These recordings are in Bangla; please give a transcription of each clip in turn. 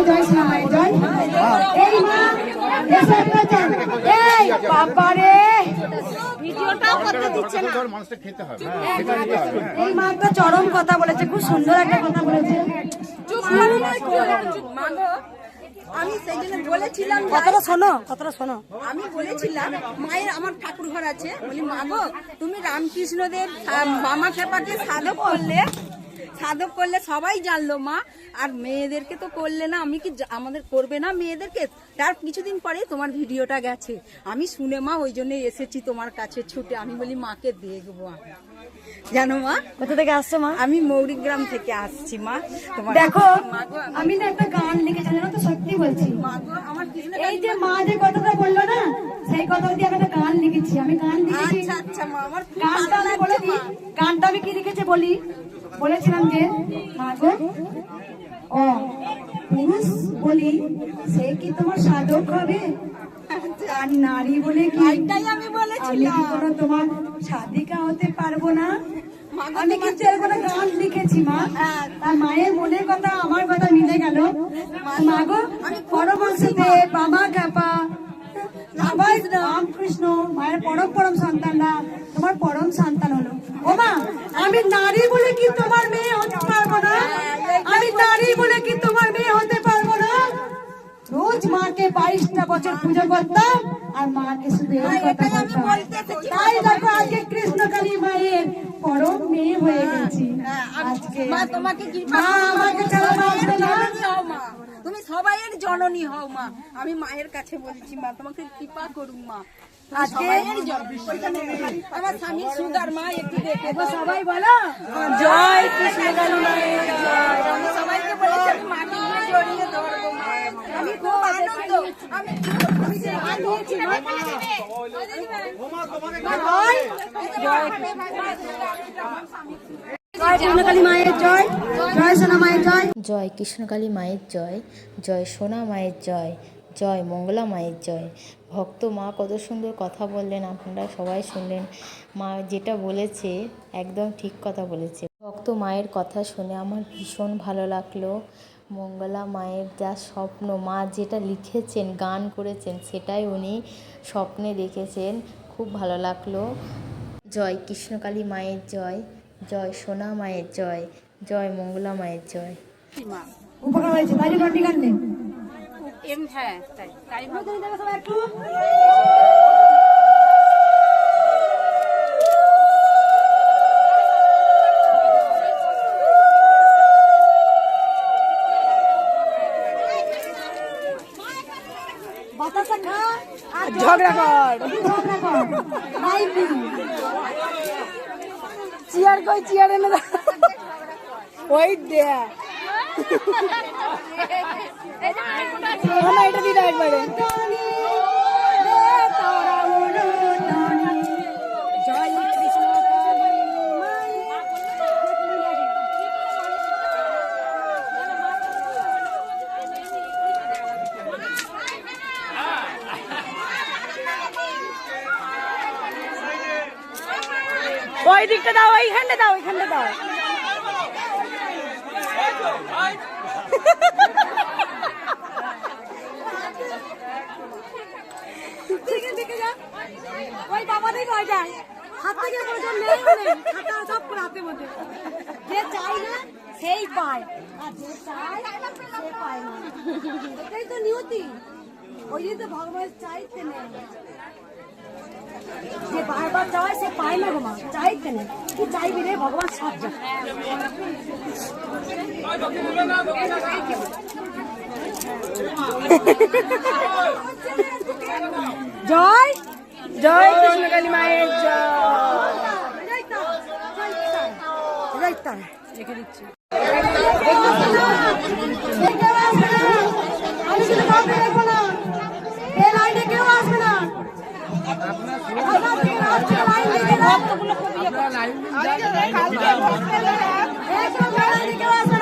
জয় জয় এই মা এসো একটা চল। এই বাবা রে ভিডিওটাও করতে দিচ্ছে না। মানুষটা খেতে হবে হ্যাঁ, হবে হ্যাঁ। এই মা একটা চরম কথা বলেছে খুব সুন্দর একটা কথা বলেছে। আমি সেই জন্য বলেছিলাম কথাটা শোনো কথাটা শোনো। আমি বলেছিলাম মায়ের আমার ঠাকুর ঘর আছে। বলি মাগো তুমি রামকৃষ্ণদের মামা খেপাকে সাধক করলে সাধক করলে সবাই জানলো মা। আর মেয়েদেরকে তো করলে না আমি কি আমাদের করবে না মেয়েদেরকে? তার কিছুদিন পরে তোমার ভিডিওটা গেছে। আমি শুনে মা ওই জন্য এসেছি তোমার কাছে ছুটে। আমি বলি মাকে দেখব আমি। জানো মা? কোথা থেকে আসছো মা? আমি মৌরিগ্রাম থেকে আসছি মা। তোমার দেখো আমি না একটা গান লিখেছি জানো তো? সত্যি বলছি। এই যে মা যে কথাটা বলল না সেই কথা দিয়ে আমি একটা গান লিখেছি। আমি গান লিখেছি। আচ্ছা আচ্ছা মা আমার গানটা আমি বলে দিই গানটা আমি কি লিখেছি বলি? বলেছিলাম যে মা গো ও পুরুষ বলি সে কি তোমার সাধক হবে? আর নারী বলে কি? আমি বলেছিলাম। কোনো তোমার সাধিকা হতে পারব না? মাগো, আমি কিন্তু এরকম গান লিখেছি মা। তার মায়ের মনের কথা আমার কথা মিলে গেল। মাগো আমি পরমহংসতে বাবা কাপা। রামকৃষ্ণ মায়ের পরম পরম সন্তানরা তোমার পরম সন্তান হলো। ও মা আমি নারী বলে কি তোমার মেয়ে হতে পারব না? আমি নারী বলে কি তোমার মেয়ে হতে পারব না? রোজ মাকে বাইশটা বছর পুজো করতাম আর মাকে শুধু। তাই দেখো আজকে কৃষ্ণকালী মায়ের পরম মেয়ে হয়ে গেছি। হ্যাঁ, আজকে। মা তোমাকে কৃপা মা আমাকে ছাড়া বাঁচবে না। জননী হও মা তুমি সবাইয়ের জননী হও মা আমি মায়ের কাছে বলছি মা তোমাকে কৃপা করুন মা আজকে- সবাইয়ের জন- ওইখানে আমার স্বামী সুগার মা একটু দেখে সবাই বলো জয় আমি সবাইকে বলেছি আমি মাকে নিয়ে জড়িয়ে ধরবো আমি খুব আনন্দ আমি আমি যে আনিয়েছি মা জয় কৃষ্ণকালী মায়ের জয় জয় সোনা মায়ের জয়। জয় কৃষ্ণকালী মায়ের জয় জয় সোনা মায়ের জয় জয় মঙ্গলা মায়ের জয়। ভক্ত মা কত সুন্দর কথা বললেন, আপনারা সবাই শুনলেন। মা যেটা বলেছে, একদম ঠিক কথা বলেছে। ভক্ত মায়ের কথা শুনে আমার ভীষণ ভালো লাগল। মঙ্গলা মায়ের যা স্বপ্ন, মা যেটা লিখেছেন, গান করেছেন, সেটাই উনি স্বপ্নে দেখেছেন। খুব ভালো লাগল। জয় কৃষ্ণকালী মায়ের জয় জয় সোনা মায়ের জয় জয় মঙ্গলা মায়ের জয়। উপকার হয়েছে তাই এম হ্যাঁ তাই তাই ঝগড়া কর ঝগড়া কর। লাইভ চেয়ার কই? চেয়ার এনে দাও। ওই দে মামা এটা দিদা একবারে। ওই দিকটা দাও ওইখানটা দাও ওইখানটা দাও। ওই বাবারই ভয় যায় হাত থেকে নেই নেই। চাই না, সেই পায়। আর তো নিয়তি। ওই জন্য ভগবান চাইতে নেই। যে বারবার চায় সে পায় না গো মা চাইতে নেই কি চাইবি রে ভগবান, সব জয় জয় কৃষ্ণকালী মায়ের জয়। দিচ্ছি আমি শুধু কাউকে দেখব না এই লাইনে কেউ আসবে না কেউ আসবে না,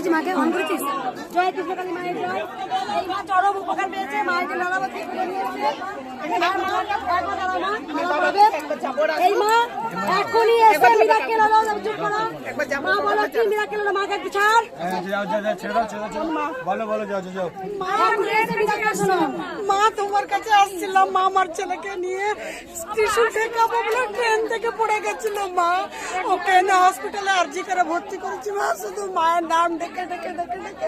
দেখিস মাকে অন করেছিস? জয় কৃষ্ণকালী মায়ের জয়। এই মা চরম উপকার পেয়েছে মায়ের নানা বছর করে নিয়েছে এবার মা একবার দাঁড়াও মা, মালা পরাবে। এই মা এখনই এসে মিরাকেল হলো চুপ করো। মা বলো কি মিরাকেল হলো মাকে একটু ছাড়। যাও যাও যাও ছেড়ে দাও ছেড়ে দাও বলো বলো যাও যাও যাও। এখনই এসে মিরাকেল শোনো। মা তোমার কাছে আসছিলাম মা আমার ছেলেকে নিয়ে। স্টেশন থেকে বলে ট্রেন থেকে পড়ে গেছিল মা। ওকে না হসপিটালে আর্জি করে ভর্তি করেছি মা। শুধু মায়ের নাম ডেকে ডেকে ডেকে ডেকে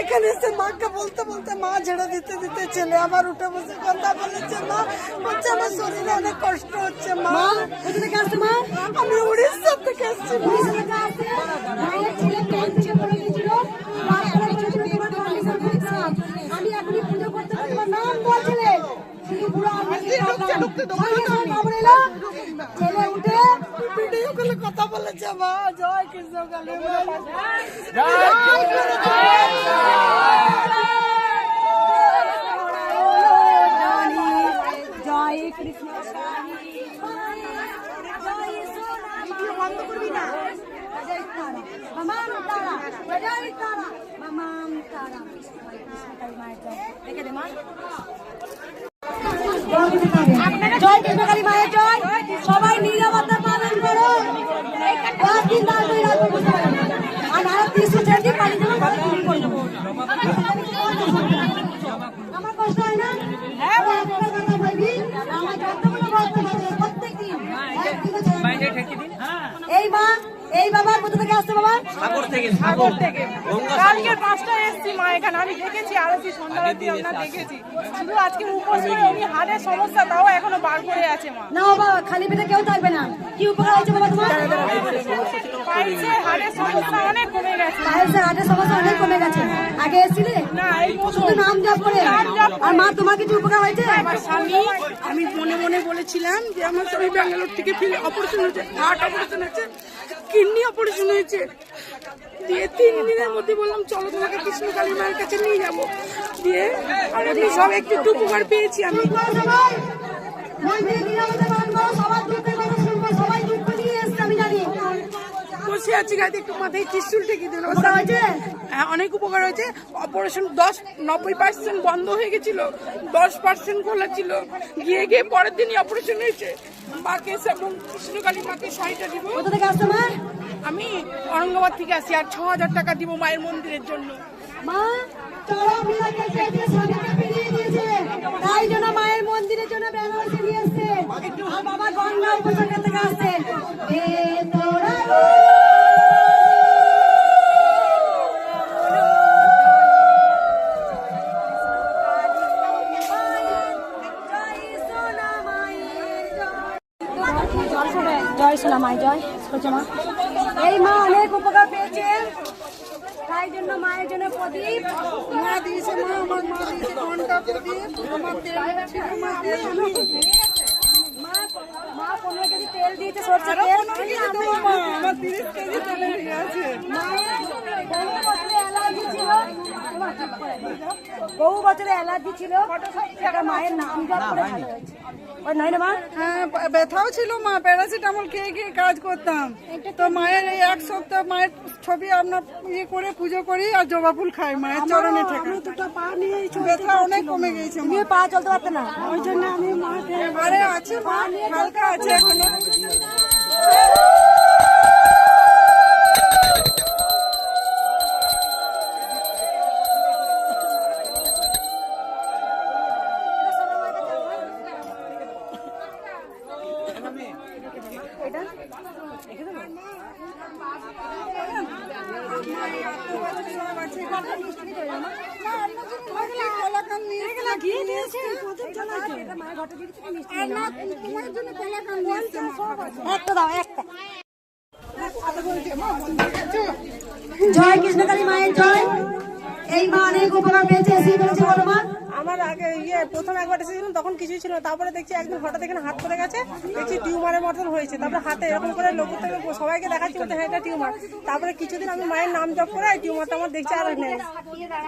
এখানে এসে মাকে বলতে বলতে মা ঝেড়ে দিতে দিতে ছেলে আমার উঠে বসে কথা বলেছে মা বলছে আমার শরীরে অনেক কষ্ট হচ্ছে মা। আমি উড়িষ্যা থেকে এসেছি ভিডিও কলে কথা বলেছে মা। জয় কৃষ্ণ কালী। জয় কৃষ্ণ বন্ধ করবি না? মামাম তারা। তারা। দেখে দে মা। জয় কৃষ্ণকালী মায়ের জয়। সবাই নিরাপত্তা এই বাবা কোথা থেকে আসছে বাবা? সাগর থেকে। কালকে পাঁচটায় এসেছি মা এখানে। আমি দেখেছি আরতি সন্ধ্যারতি আমরা দেখেছি। শুধু আজকে উপোস করে উনি হাড়ের সমস্যা তাও এখনও বার করে আছে মা। না বাবা খালি পেটে কেউ থাকবে না। কি উপকার হয়েছে বাবা তোমার? পাইছে হাড়ের সমস্যা অনেক কমে গেছে। পায়েসের হাটের সমস্যা অনেক কমে গেছে। আগে এসেছিলে? না এই শুধু নাম জপ করে। আর মা তোমার কিছু উপকার হয়েছে? আমার স্বামী আমি মনে মনে বলেছিলাম যে আমার স্বামী ব্যাঙ্গালোর থেকে ফিরে অপারেশন হয়েছে হার্ট অপারেশন হয়েছে কিডনি অপারেশন হয়েছে দিয়ে তিন দিনের মধ্যে বললাম চলো তোমাকে কৃষ্ণকালী মায়ের কাছে নিয়ে যাব দিয়ে আর এমনি সব একটু উপকার পেয়েছি আমি সবাই মন্দিরে নিরাপদে মানবো সবার দুঃখের কথা শুনব সবাই দুঃখ নিয়ে এসছে আমি জানি বসে আছি গাড়িতে একটু মাথায় ত্রিশুল ঠেকে দিল হ্যাঁ অনেক উপকার হয়েছে। অপারেশন দশ নব্বই পার্সেন্ট বন্ধ হয়ে গেছিল। দশ পার্সেন্ট খোলা ছিল। গিয়ে গিয়ে পরের দিনই অপারেশন হয়েছে। মাকে এবং কৃষ্ণকালী মাকে শাড়িটা দিব। কোথা থেকে আসছো মা? আমি অরঙ্গাবাদ থেকে আসি আর ছ হাজার টাকা দিব মায়ের মন্দিরের জন্য। মা তাই জন্য মায়ের মন্দিরের জন্য বেনারসে নিয়ে আর বাবা গঙ্গা থেকে আসছে। জয় সোনা মাই জয় বলছে মা। এই মা অনেক উপকার পেয়েছে তাই জন্য মায়ের জন্য প্রদীপ। মা দিয়েছে মা আমার মা দিয়েছে ঘণ্টা প্রদীপ। আমার তেল ছিল মা দিয়েছে। মা পনেরো কেজি তেল দিয়েছে সরষে তেল। আমার তিরিশ কেজি তেলে দিয়ে আছে। মায়ের অ্যালার্জি ছিল। বহু বছরে অ্যালার্জি ছিল সেটা মায়ের নাম জপ করে ভালো হয়েছে। ওই নয় মা? হ্যাঁ ব্যথাও ছিল মা প্যারাসিটামল খেয়ে খেয়ে কাজ করতাম। তো মায়ের এই এক সপ্তাহ মায়ের ছবি আমরা ইয়ে করে পুজো করি আর জবা ফুল খাই মায়ের চরণে ঠেকা দুটো পা নিয়ে ব্যথা অনেক কমে গেছে মা। তুমি পা চলতে পারতে না? ওই জন্য আমি মাকে আরে আছে মা। হালকা আছে এখনও। কিছুই ছিল তারপরে দেখছি একদিন হঠাৎ এখানে হাত পড়ে গেছে দেখছি টিউমারের মতন হয়েছে। তারপরে হাতে এরকম করে লোক থেকে সবাইকে দেখাচ্ছি বলতে হ্যাঁ এটা টিউমার। তারপরে কিছুদিন আমি মায়ের নাম জপ করে টিউমারটা আমার দেখছি আর নেই।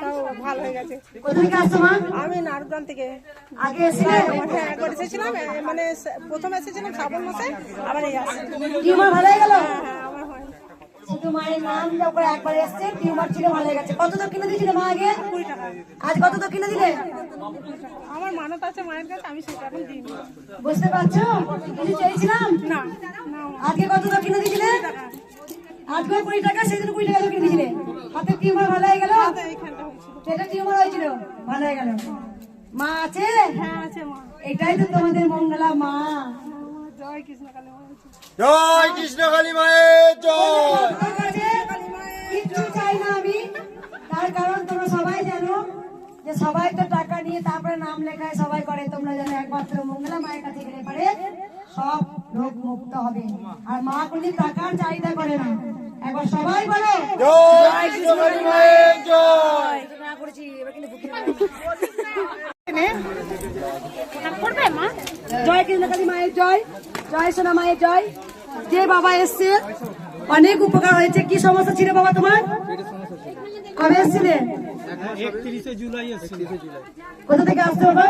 তাও ভালো হয়ে গেছে। আমি নারুগ্রাম থেকে। হ্যাঁ একবার এসেছিলাম মানে প্রথম এসেছিলাম শ্রাবণ মাসে আবার এই আসছি। টিউমার ভালো হয়ে গেল? হ্যাঁ হয়। শুধু মায়ের নাম জপ একবার এসছে টিউমার ছিল ভালো গেছে। কত দক্ষিণা দিয়েছিলে মা আগে? আজ কত দক্ষিণা দিলে? আমার মানত আছে মায়ের কাছে আমি সেটা এখন দিই বুঝতে পারছ? কিছু চেয়েছিলাম? না না। আজকে কত দক্ষিণা দিয়েছিলে? আজকে কুড়ি টাকা সেদিন কুড়ি টাকা দক্ষিণা দিয়েছিলে। হাতে টিউমার ভালো হয়ে গেল? হয়েছিল টিউমার হয়েছিল? ভালো হয়ে গেল। মা আছে? হ্যাঁ আছে মা। এটাই তো তোমাদের মঙ্গলা মা। জয় কৃষ্ণ কালী মা আছে। জয় কৃষ্ণ কালী মায়ের জয়। কিচ্ছু চাই না আমি। তার কারণ তোমরা সবাই জানো যে সবাই তো টাকা নিয়ে তারপরে নাম লেখায় সবাই করে। তোমরা জানো একমাত্র মঙ্গলা মায়ের কাছে গেলে পারে সব রোগ মুক্ত হবে। আর মা কোনদিন টাকার চাহিদা করে না। একবার সবাই বলো। জয় কৃষ্ণ কালী মায়ের জয়। না করেছি এবার কিন্তু বুদ্ধি জয় কৃষ্ণকালী মায়ের জয় জয় সোনা মায়ের জয়। যে বাবা এসছে অনেক উপকার হয়েছে। কি সমস্যা ছিল বাবা তোমার? কবে এসছিলে? একত্রিশে জুলাই এসেছিল। কোথা থেকে আসছো বাবা?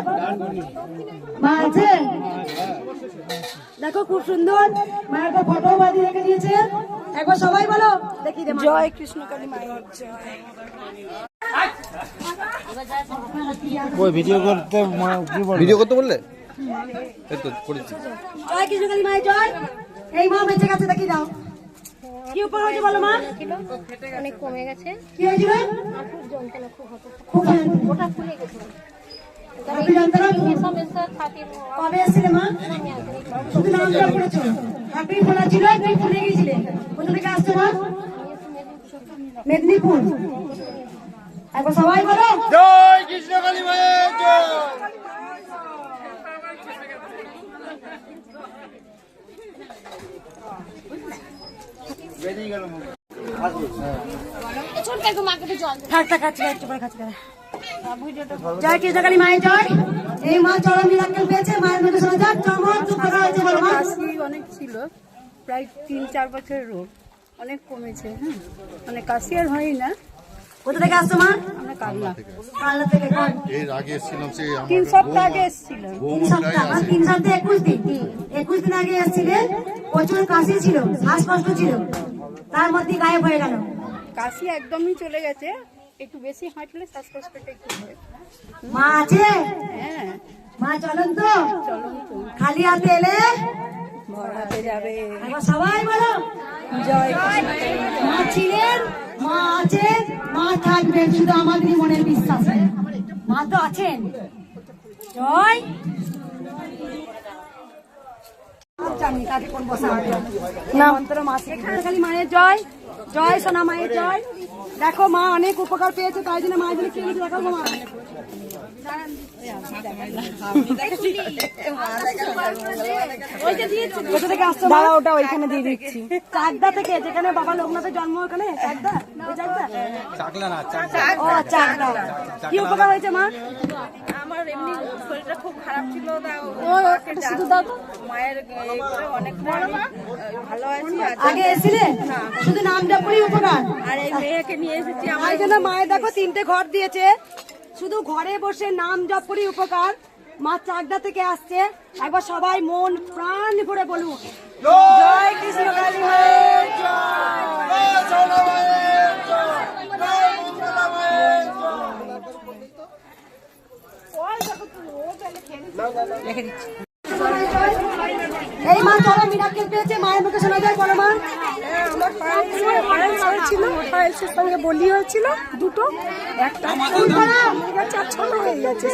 মা আছে? দেখো খুব সুন্দর। মায়ের একটা ফটো বাদি রেখে দিয়েছে। একবার সবাই বলো। দেখি জয় কৃষ্ণ কালী মায়ের জয়। ওই ভিডিও করতে ভিডিও করতে বললে? এই তো করেছি। জয় কৃষ্ণকালী মায়ের জয়। এই মা বেঁচে গেছে দেখি দাও। কি উপকার হয়েছে বলো মা? অনেক কমে গেছে। কি হয়েছিল খুব যন্ত্রণা খুব হতো খুব ওটা গেছে। কবে এসেছিলে মা? শুধু আপনি ছিল কোথা থেকে আসছো মা? মেদিনীপুর। একবার সবাই বলো। জয় কৃষ্ণ কালী মায়ের জয়। মায়ের জয়। এই মা চরম মিরাক্কেল পেয়েছে মায়ের মধ্যে শোনা যাক চমৎ উপকার হয়েছে বলো মা। অনেক ছিল প্রায় তিন চার বছরের রোগ অনেক কমেছে হ্যাঁ? মানে কাশি আর হয় না। কোথা থেকে আসছো মা? কালনা থেকে এর আগে এসেছিলাম সে তিন সপ্তাহ আগে তিন সপ্তাহ মানে তিন সপ্তাহ একুশ দিন। একুশ দিন আগে এসেছিলে প্রচুর কাশি ছিল শ্বাসকষ্ট ছিল। তার মধ্যে গায়েব হয়ে গেল। কাশি একদমই চলে গেছে। একটু বেশি হাঁটলে শ্বাসকষ্টটা একটু মা আছে? হ্যাঁ। মা চলুন তো। খালি হাতে এলে? যাবে। সবাই বলো। জয় মা ছিলেন? মা আছে মা থাকবেন শুধু আমাদেরই মনের বিশ্বাস মা তো আছেন জয় জানি কাকে কোন বসা না অন্তর মাসে খালি মায়ের জয় জয় সোনা মায়ের জয়। দেখো মা অনেক উপকার পেয়েছে তাই জন্য মায়ের জন্য কেউ দেখাবো মা। কোথা থেকে আসছো মা? ওটা ওইখানে দিয়ে দিচ্ছি। চাকদা থেকে যেখানে বাবা লোকনাথের জন্ম ওখানে? চাকদা? চাকদা। ও চাকদা। কি উপকার হয়েছে মা? আমার এমনি শরীরটা খুব খারাপ ছিল শুধু দাও তো মায়ের আহ, ভালো আছি আগে এসেছিলে শুধু নাম জপ করি উপকার আর এই মেয়েকে নিয়ে এসেছি আমার জন্য মায়ের দেখো তিনটে ঘর দিয়েছে শুধু ঘরে বসে নাম জপ করি উপকার মা চাকদা থেকে আসছে একবার সবাই মন প্রাণ ভরে বলুন জয় কৃষ্ণ কালী জয়। জয় সোনা মায়ের এই মা চলো মিরাক্কেল পেয়েছে, মায়ের মুখে শোনা যায় বলো মা। আমার পায়েলস হয়েছিল পায়েলসের সঙ্গে বলি হয়েছিল দুটো একটা কাছে হয়ে গেছে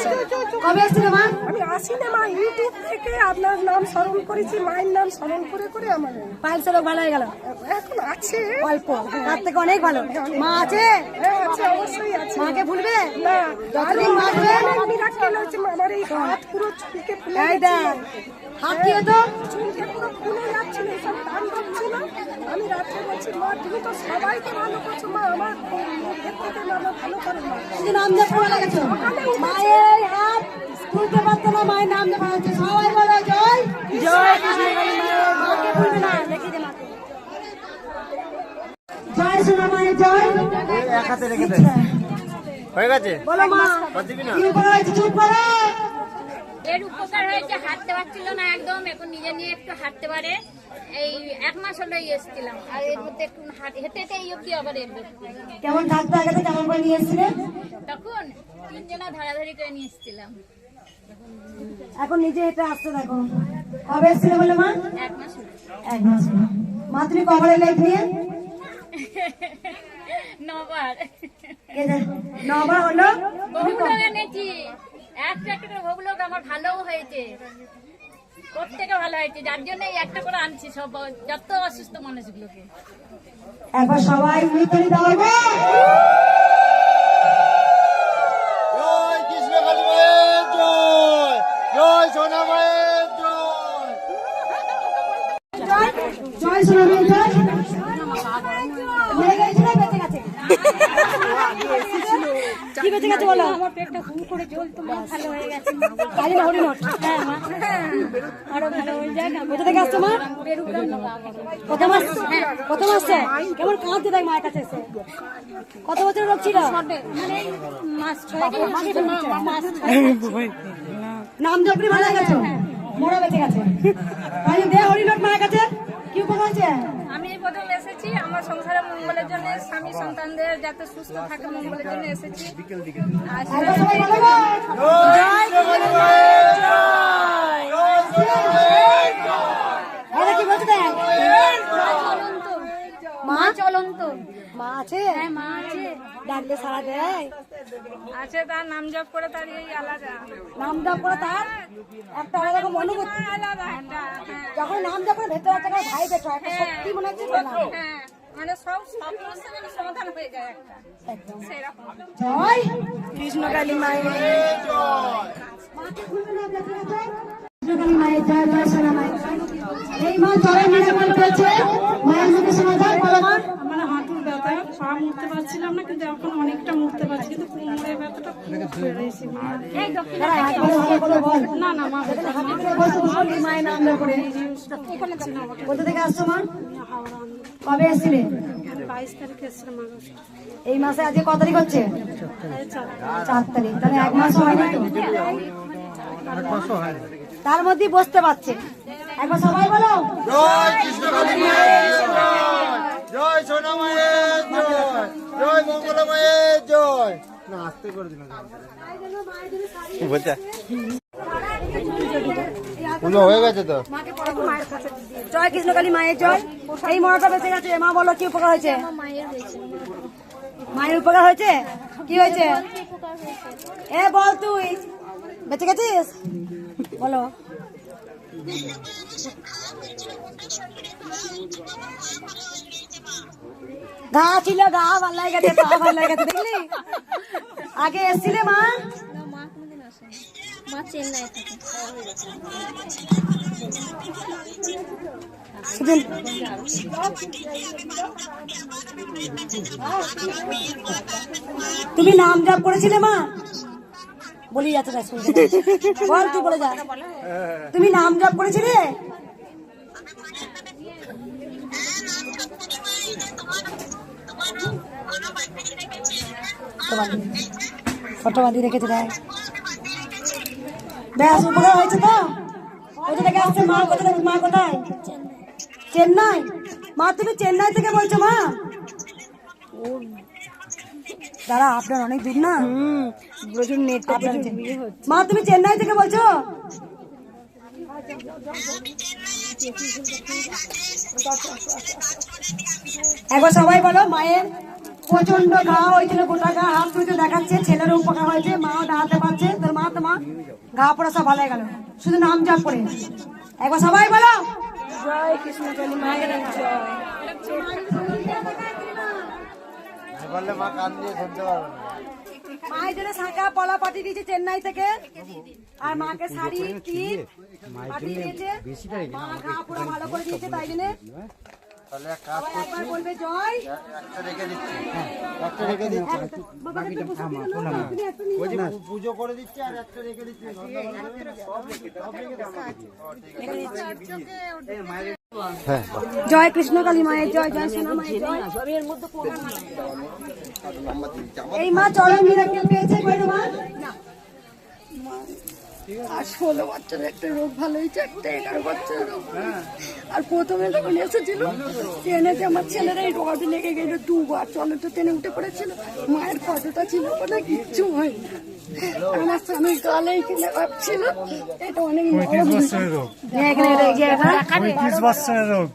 কবে এসেছিল মা? আমি আসি না মা ইউটিউব থেকে আপনার নাম স্মরণ করেছি মায়ের নাম স্মরণ করে আমার পায়েল এখন আছে অল্প। তার থেকে অনেক ভালো। মা আছে? আছে অবশ্যই আছে বাঁচবে? আমি রাখতে আমার এই হাত পুরো চুলকে হাত কি হতো চুলকে পুরো ফুলে যাচ্ছিল এসব টান ছিল। আমি রাত্রে বলছি মা তুমি তো সবাইকে ভালো করছ। মা আমার মুখের থেকে আমার ভালো করে মা। শুধু নাম করে লেগেছো মায়ের হাত তুলতে পারতো না মায়ের নাম জপ হচ্ছে। সবাই বলো জয় জয় মাকে ভুলবে না দেখি দে মাকে। জয় সোনা মায়ের জয়। এক হাতে রেখে দে। হয়ে গেছে? বলো মা। কি চুপ করো। এর উপকার হয়েছে হাঁটতে পারছিল না একদম এখন নিজে নিয়ে একটু হাঁটতে পারে। এই এক মাস হলো এসেছিলাম। আর এর মধ্যে একটু হাঁট- হেঁটে এই অব্দি আবার এর কেমন থাকতো আগে কেমন করে নিয়ে এসেছিলেন তখন তিনজনা ধরাধরি করে নিয়ে এসেছিলাম। এখন নিজে হেঁটে আসতে দেখো। কবে এসেছিলে বলে মা? এক মাস এক মাস মা তুমি কবরে লাইফ নিয়ে নবার। কে নবার হলো? বহু লোক এনেছি। একটা একটা করে লোক আমার ভালোও হয়েছে। প্রত্যেকে ভালো হয়েছে যার জন্য একটা করে আনছি সব যত অসুস্থ মানুষগুলোকে। একবার সবাই মিতরি দাও গো। জয় কৃষ্ণ কালী মায়ের জয় জয় সোনা মায়ের জয়। জয় সোনামী জয়। মরে গেছে না বেঁচে গেছে? কি বেঁচে গেছে বলো? আমার পেটটা হু করে জ্বলতো মা ভালো হয়ে গেছে কালী না হরিণট হ্যাঁ মা। আরও ভালো হয়ে যাক কোথা থেকে আসছো মা? প্রথম আসছে প্রথম আসছে কেমন কাঁদতে দেখ মায়ের কাছে এসে? কত বছর রোগ ছিল? মানে মাস ছয় মাস নাম জপনি ভালো গেছে? মোড়া বেঁচে গেছে। কালী দে হরিণট মায়ের কাছে হয়েছে আমি প্রথম এসেছি আমার সংসারের মঙ্গলের জন্য স্বামী সন্তানদের যাতে সুস্থ থাকে মঙ্গলের জন্য এসেছি। মা চলন্ত। মা আছে? হ্যাঁ মা আছে। ডাকলে সারা দেয়। আছে তার নাম জপ করে তার এই আলাদা। নাম জপ করে তার? একটা আলাদা রকম অনুভূতি। একটা হ্যাঁ। যখন নাম জপ করে ভেতরে একটা ভাই বেটো একটা সত্যি মনে হচ্ছে না হ্যাঁ মানে সব সমাধান হয়ে যায় একটা। একদম। সেরকম। জয়। কৃষ্ণ কালী মায়ের মাকে খুলবে না আপনার কাছে? কৃষ্ণ কালী মায়ের জয় জয় সোনা মায়ের এই মা চরণ নিরাপদ পেয়েছে মায়ের মুখে শোনা যায় বলো মা আমার হাঁটুর ব্যথা পা পারছিলাম না কিন্তু এখন অনেকটা মুড়তে পারছি কিন্তু কোমরের ব্যথাটা খুব বেড়েছে না না মা মায়ের নাম করে এখানে কোথা থেকে আসছো মা? কবে এসেছিলে? বাইশ তারিখে এসেছিলাম আগস্ট এই মাসে আজকে কত তারিখ হচ্ছে? চার তারিখ। তাহলে এক মাস হয়নি তো? তার মধ্যে বসতে পারছে। একবার সবাই বলো। জয় কৃষ্ণ কালী মায়ের জয়। জয় সোনা জয়। জয় মঙ্গলা জয়। না আস্তে করে দিন বলছে। পুজো হয়ে গেছে তো? জয় কৃষ্ণকালী মায়ের জয়। এই মরাটা বেঁচে গেছে। মা বলো কি উপকার হয়েছে? মায়ের উপকার হয়েছে? কি হয়েছে। এ বল তুই। বেঁচে গেছিস? বলো। ঘা ছিল গা ভালো লাগে পা ভালো লাগে দেখলি? আগে এসছিলে মা? তুমি নাম জপ করেছিলে মা? বলি যাচ্ছে না শুনতে বল তুই বলে যা। তুমি নাম জপ করেছিলে? ফটো বাঁধিয়ে রেখেছে, দেখ। ব্যাস উপকার হয়েছে তো? কোথা থেকে আসছে মা কোথা থেকে মা কোথায়? চেন্নাই? মা, তুমি চেন্নাই থেকে বলছো, মা? দাঁড়া আপনার অনেক দূর না? প্রচুর নেট মা তুমি চেন্নাই থেকে বলছো? একবার সবাই বলো মায়ের প্রচণ্ড ঘা হয়েছিল গোটা ঘা হাত তুলতে দেখাচ্ছে ছেলের উপকার হয়েছে মাও দাঁড়াতে পারছে। তোর মা তো মা ঘা পড়া সব ভালো হয়ে গেল। শুধু নাম জাপ করে। একবার সবাই বলো। জয় কৃষ্ণ মায়ের জয়। বললে মা কান দিয়ে শুনতে পারবে না। মায়ের জন্য শাঁখা পলা পাঠিয়ে দিয়েছে চেন্নাই থেকে। আর মাকে শাড়ি টিপ পাঠিয়ে দিয়েছে। মা ঘা পুরো ভালো করে দিয়েছে তাই জন্য। তাহলে এক কাজ সবাই বলবে জয়। একটা রেখে দিচ্ছি। একটা রেখে দিচ্ছি। বাবাকে একটু বসে না, ওই যে পুজো করে দিচ্ছি আর একটা রেখে দিচ্ছি। সব রেখে সব রেখে দাও। জয় কৃষ্ণ কালী মায়ের জয় জয় সোনা মায়ের জয়। এই মা চরণ মিরাকেল পেয়েছে আর ষোলো বছরের একটা রোগ ভালো হয়েছে একটা এগারো বছরের রোগ আর প্রথমে যখন এসেছিল ট্রেনেতে আমার ছেলেরা এই রড লেগে গেল দুবার চলে তো ট্রেনে উঠে পড়েছিল। মায়ের ফটোটা ছিল বলে কিচ্ছু হয়নি আমার স্বামী গালে কিনে ভাবছিল এটা অনেক পঁয়ত্রিশ বছরের রোগ।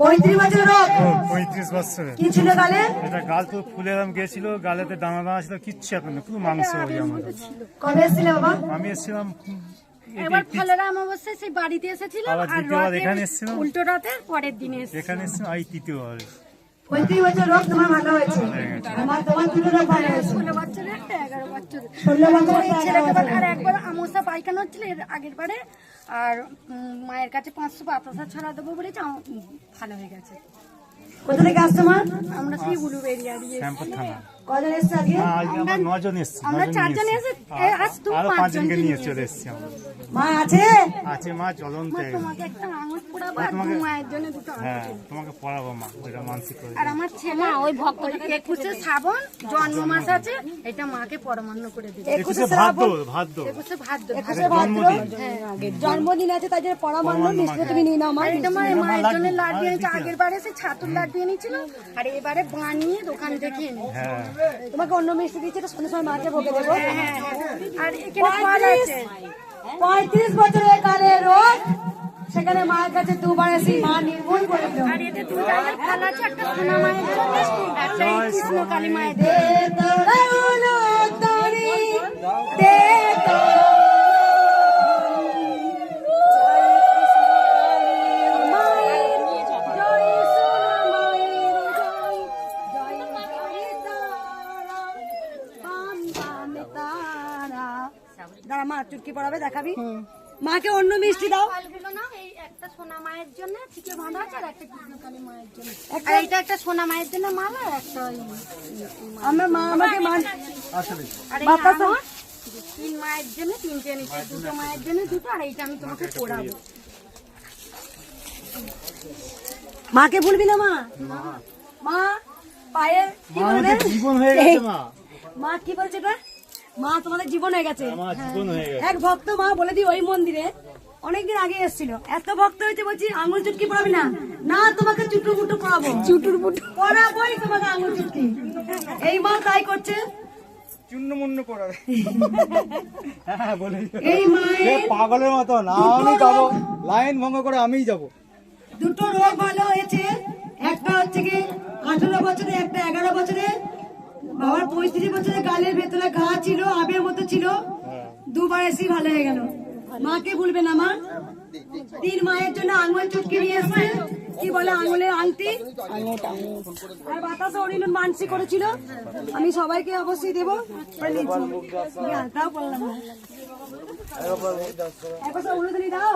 পঁয়ত্রিশ বছর রোগ। পঁয়ত্রিশ বছরের কি ছিল গালে? এটা গাল তো ফুলে এরম গেছিল গালেতে দানা দানা ছিল কিচ্ছু এখন না, পুরো মাংস হয়ে আমার কবে এসেছিলে বাবা? আমি এসেছিলাম এবার ফলেরা অমাবস্যায় সেই বাড়িতে এসেছিল আর এখানে উল্টো রাতের পরের দিন এসেছিল এখানে এসেছিলাম। এই তৃতীয়বার। পঁয়ত্রিশ বছর রোগ তোমার ভালো হয়েছে। আমার তোমার দুটো রোগ ভালো হয়েছে। ষোলো বছরের একটা এগারো বছরের। ষোলো বছর এই ছেলেকে বলে, আর একবার আমসা পায়খানা হচ্ছিল এর আগের বারে। আর মায়ের কাছে পাঁচশো প্রসাদ ছড়া দেবো বলেছে ভালো হয়ে গেছে। কোথা থেকে আসছো মা? আমরা সেই উলুবেরি দিয়ে কজন এসছে আজকে? আমরা নজন এসেছি আমরা চারজন এসে আজ তুমি পাঁচজনকে পাঁচজনকে নিয়ে নিয়ে চলে এসেছি মা আছে? আছে মা চলন্ত তোমাকে একটা আঙুল পোড়াবো আর তোমাকে- মায়ের জন্য দুটো হ্যাঁ তোমাকে পড়াবো মা ওইটা মানসিক করে। আর আমার ছেলে ওই ভক্ত একুশে শ্রাবণ জন্ম মাস আছে এটা মাকে পরমান্ন করে দিবে। একুশে ভাদ্র ভাদ্র। একুশে ভাদ্র। একুশে ভাদ্র জন্মদিন। আছে তাই জন্য পরামান্ন মিষ্টি তুমি নিয়ে নাও মা। এটা মায়ের মায়ের জন্য লাড্ডু এনেছে আগের বারে সে ছাতুর লাড্ডু এনেছিল আর এবারে বানিয়ে দোকান থেকে এনেছে। হ্যাঁ। তোমাকে অন্য মিষ্টি দিচ্ছে এটা সন্ধ্যে সময় মাকে ভোগে দেবো। এখানে ফল আছে পঁয়ত্রিশ বছরের কালে রোজ সেখানে মায়ের কাছে দুবার এসে মা নির্মূল করে দেবো আর এতে দু মা চুটকি পড়াবে দেখাবি? মাকে অন্য মিষ্টি দাও। একটা সোনা মায়ের জন্য থেকে বাঁধা আছে আর একটা মায়ের জন্য। আর এটা একটা সোনা মায়ের জন্য মালা আর একটা আমার মা আমাকে মান আর এই তিন মায়ের জন্য তিনটে নিচ্ছে দুটো মায়ের জন্য দুটো আর এইটা আমি তোমাকে পড়াবো মাকে ভুলবি না মা। মা। পায়ের জীবন হয়ে গেছে মা। মা কি বলছে? মা তোমাদের জীবন হয়ে গেছে। আমার জীবন হয়ে গেছে। এক ভক্ত মা বলে দি ওই মন্দিরে অনেকদিন আগে এসেছিল। এত ভক্ত হয়েছে বলছি আঙুল চুটকি পড়াবি না। না তোমাকে চুটু মুটু পড়াবো চুটুর মুটু। পড়াবোই তোমাকে আঙুল চুটকি। এই মা তাই করছে। হ্যাঁ বলে এই মায়ের পাগলের মতো না আমি যাব। লাইন ভঙ্গ করে আমিই যাব। দুটো রোগ ভালো হয়েছে। একটা হচ্ছে কি আঠারো বছরে একটা এগারো বছরে। বাবার পঁয়ত্রিশ বছরে গালের ভেতরে ঘা ছিল আবের মতো ছিল। দুবার এসে ভালো হয়ে গেল। মাকে ভুলবে না মা। তিন মায়ের জন্য আঙুল চুটকি নিয়ে এসছে। কি বলে আঙুলের আংটি? আর বাতাসে অরিনুর মানসি করেছিল। আমি সবাইকে অবশ্যই দেবো। পরে তাও বললাম দাও।